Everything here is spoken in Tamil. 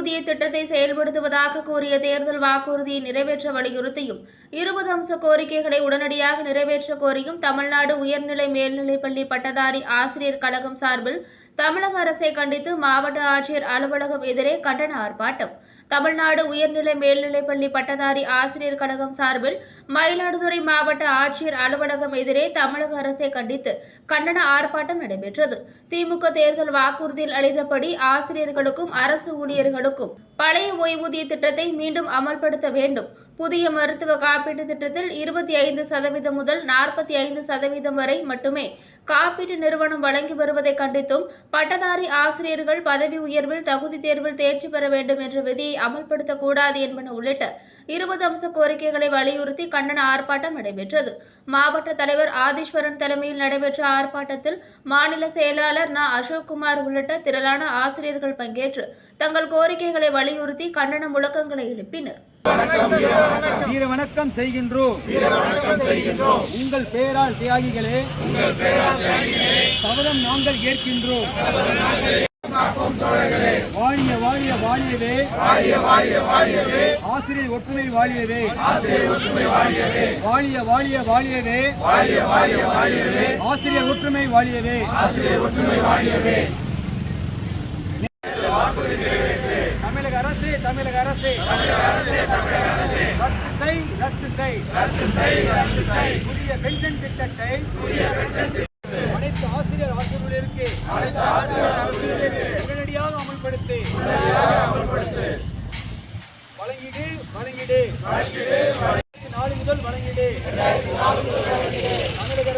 ஓய்வூதிய திட்டத்தை செயல்படுத்துவதாக கூறிய தேர்தல் வாக்குறுதியை நிறைவேற்ற வலியுறுத்தியும் இருபது அம்ச கோரிக்கைகளை உடனடியாக நிறைவேற்ற கோரியும் தமிழ்நாடு உயர்நிலை மேல்நிலைப்பள்ளி பட்டதாரி ஆசிரியர் கழகம் சார்பில் தமிழக அரசை கண்டித்து மாவட்ட ஆட்சியர் அலுவலகம் எதிரே கண்டன ஆர்ப்பாட்டம். தமிழ்நாடு உயர்நிலை மேல்நிலைப்பள்ளி பட்டதாரி ஆசிரியர் கழகம் சார்பில் மயிலாடுதுறை மாவட்ட ஆட்சியர் அலுவலகம் எதிரே தமிழக அரசை கண்டித்து கண்டன ஆர்ப்பாட்டம் நடைபெற்றது. திமுக தேர்தல் வாக்குறுதியில் அளித்தபடி ஆசிரியர்களுக்கும் அரசு ஊழியர்களுக்கும் பழைய ஓய்வூதிய திட்டத்தை மீண்டும் அமல்படுத்த வேண்டும். புதிய மருத்துவ காப்பீட்டு திட்டத்தில் இருபத்தி ஐந்து சதவீதம் முதல் நாற்பத்தி ஐந்து சதவீதம் வரை மட்டுமே காப்பீட்டு நிறுவனம் வழங்கி வருவதை கண்டித்தும் பட்டதாரி ஆசிரியர்கள் பதவி உயர்வில் தகுதி தேர்வில் தேர்ச்சி பெற வேண்டும் என்ற விதியை அமல்படுத்தக்கூடாது என்பன உள்ளிட்ட இருபது அம்ச கோரிக்கைகளை வலியுறுத்தி கண்டன ஆர்ப்பாட்டம் நடைபெற்றது. மாவட்ட தலைவர் ஆதீஸ்வரன் தலைமையில் நடைபெற்ற ஆர்ப்பாட்டத்தில் மாநில செயலாளர் ந. அசோக்குமார் உள்ளிட்ட திரளான ஆசிரியர்கள் பங்கேற்று தங்கள் கோரிக்கைகளை வலியுறுத்தி கண்டன முழக்கங்களை எழுப்பினர். வீர வணக்கம். செய்கின்றோம். உங்கள் பெயரால் தியாகிகளே சபதம் நாங்கள் ஏற்கின்றோம். வாழிய வாழிய வாழியவே. ஆசிரியர் ஒற்றுமை வாழியவே. வாழிய வாழிய வாழியவே. ஆசிரியர் ஒற்றுமை வாழியவே. அரசு தமிழக அரசு. ரத்து செய் ரத்து செய். ரத்து செய் ரத்து செய் புதிய பென்ஷன் திட்டத்தை புதிய பென்ஷன் அனைத்து ஆசிரியர் ஆசிரியர்களுக்கு அனைத்து ஆசிரியர் ஆசிரியர்களுக்கு உடனடியாக அமல்படுத்து. உடனடியாக அமல்படுத்தி வழங்கிடு வழங்கிடு வழங்கிடு.